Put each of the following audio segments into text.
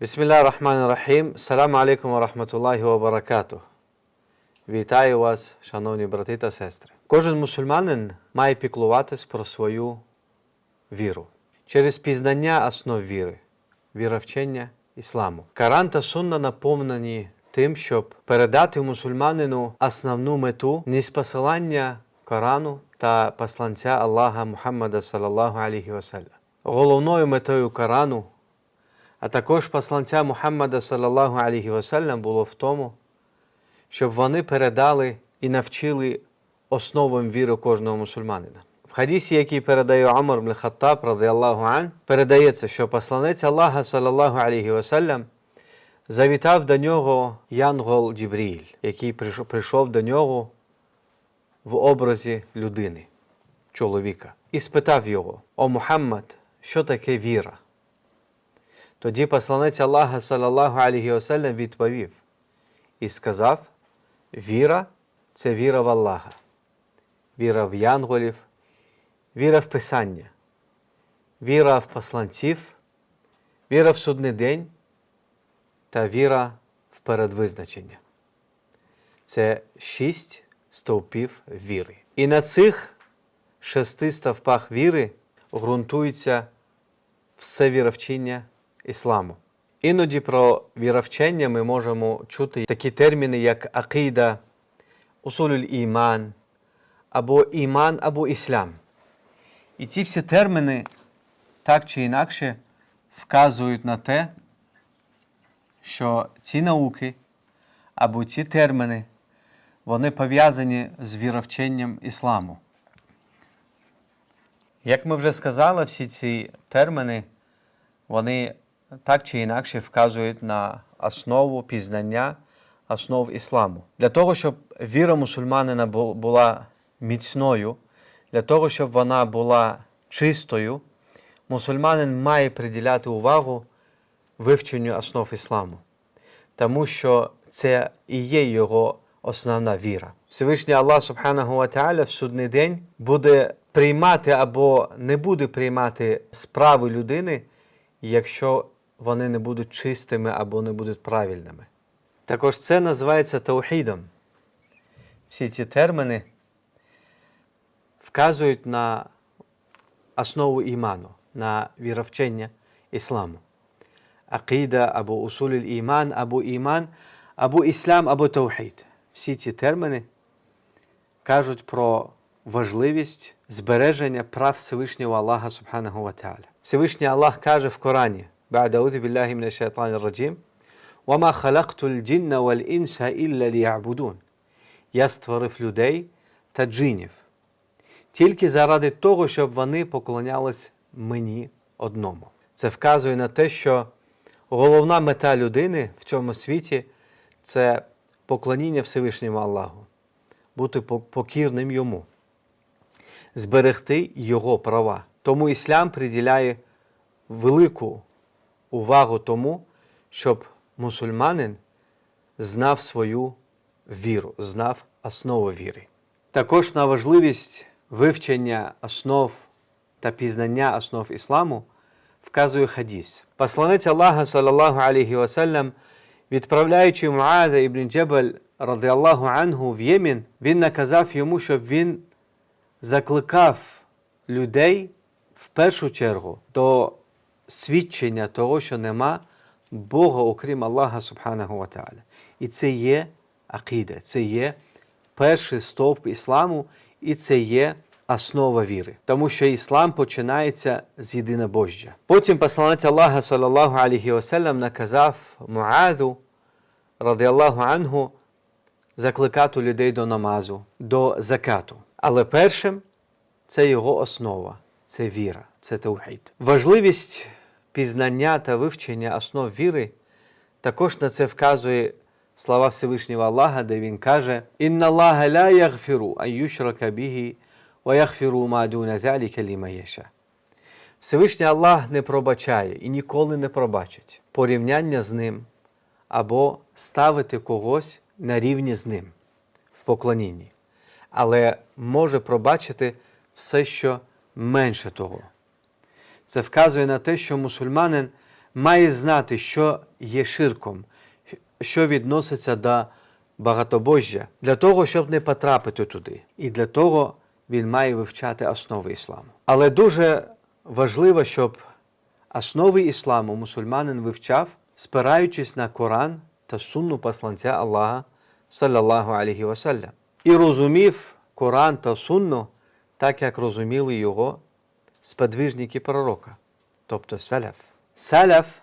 Рахман. Саламу алейкум ва рахматуллахі ва баракатуh. Вітаю вас, шановні брати та сестри. Кожен мусульманин має піклуватись про свою віру через пізнання основ віри, віровчення ісламу. Коран та сунна наповнені тим, щоб передати мусульманину основну мету неспосилання Корану та посланця Аллаха Мухаммада салаллаху алейхі ваsallam. Головною метою Корану, а також посланця Мухаммада салаллаху алейхі ваsallam було в тому, щоб вони передали і навчили основам віри кожного мусульманина. В хадісі, який передає Умар бн Хаттаб, радиаллаху ан, передається, що посланець Аллаха, салаллаху алейхі ваsallam, завітав до нього Янгол Джибріль, який прийшов до нього в образі людини, чоловіка, і спитав його: О Мухаммад, що таке віра? Тоді посланець Аллаха, салаллаху алейхі ваsallam, відповів і сказав: Віра це віра в Аллаха, віра в янголів, віра в Писання, віра в посланців, віра в судний день та віра в передвизначення. Це шість стовпів віри. І на цих шести стовпах віри ґрунтується все віровчення ісламу. Іноді про віровчення ми можемо чути такі терміни, як акида, усулюль іман, або іман, або іслам. І ці всі терміни так чи інакше вказують на те, що ці науки або ці терміни вони пов'язані з віровченням ісламу. Як ми вже сказали, всі ці терміни вони так чи інакше вказують на основу пізнання основ ісламу. Для того, щоб віра мусульманина була міцною, для того, щоб вона була чистою, мусульманин має приділяти увагу вивченню основ ісламу, тому що це і є його основна віра. Всевишній Аллах Субханаху Та'аля в судний день буде приймати або не буде приймати справи людини, якщо вони не будуть чистими або не будуть правильними. Також це називається таухідом. Всі ці терміни вказують на основу іману, на віровчення ісламу. Акида або усуль іман, або іман, або іслам, або таухід. Всі ці терміни кажуть про важливість збереження прав Всевишнього Аллаха Субханаху Ва Та'аля. Всевишній Аллах каже в Корані, بعد أعوذ بالله من الشيطان الرجيم وما خلقت الجن والإنس إلا ليعبدون Я створив людей та джинів тільки заради того, щоб вони поклонялись мені одному. Це вказує на те, що головна мета людини в цьому світі це поклоніння Всевишньому Аллаху, бути по- покірним йому, зберегти його права. Тому іслам приділяє велику увагу тому, щоб мусульманин знав свою віру, знав основу віри. Також на важливість вивчення основ та пізнання основ ісламу вказує хадіс. Посланець Аллаха, салаллаху алейхі ваsallam, відправляючи Муада ібн Джебель, радиаллаху анху, в Ємін, він наказав йому, щоб він закликав людей в першу чергу до свідчення того, що нема Бога, окрім Аллаха Субханаху Ва. І це є акіда, це є перший стовп ісламу, і це є основа віри. Тому що іслам починається з єдинобожжя. Потім посланець Аллаха, салаллаху алейхі ваsallam, наказав Муаду, радиаллаху ангу, закликати людей до намазу, до закату. Але першим це його основа, це віра, це таухід. Важливість пізнання та вивчення основ віри також на це вказує слова Всевишнього Аллаха, де він каже: Інна ла ягфіру юшрака бігі, ва ягфіру ма дуна заліка ліма. Всевишній Аллах не пробачає і ніколи не пробачить порівняння з ним або ставити когось на рівні з ним в поклонінні, але може пробачити все, що менше того. Це вказує на те, що мусульманин має знати, що є ширком, що відноситься до багатобожжя, для того, щоб не потрапити туди. І для того він має вивчати основи ісламу. Але дуже важливо, щоб основи ісламу мусульманин вивчав, спираючись на Коран та сунну посланця Аллаха, саллаллаху алейхі васалям. І розумів Коран та сунну так, як розуміли його сподвижники пророка, тобто саляф. Саляф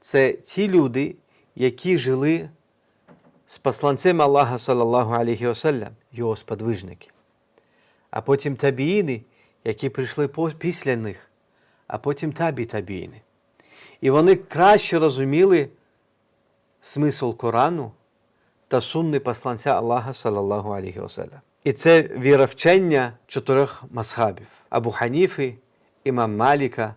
це ті люди, які жили з посланцем Аллаха, саллаллаху алейхі васалям, його сподвижники. А потім табіїни, які прийшли після них, а потім табі табіїни. І вони краще розуміли смисл Корану та сунни посланця Аллаха, саллаллаху алейхі васалям. І це віровчення чотирьох масхабів Абу Ханіфи, імам Маліка,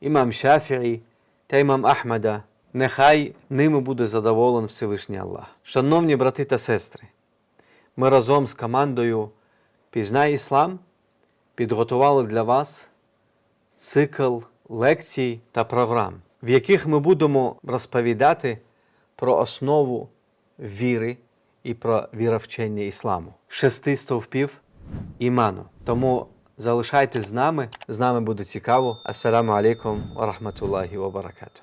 імам Шафії та імам Ахмада. Нехай ними буде задоволений Всевишній Аллах. Шановні брати та сестри, ми разом з командою Пізнай Іслам підготували для вас цикл лекцій та програм, в яких ми будемо розповідати про основу віри і про віровчення ісламу, шести стовпів іману. Тому залишайтесь з нами, з нами буде цікаво. Ассаламу алейкум ва рахматуллахі баракату.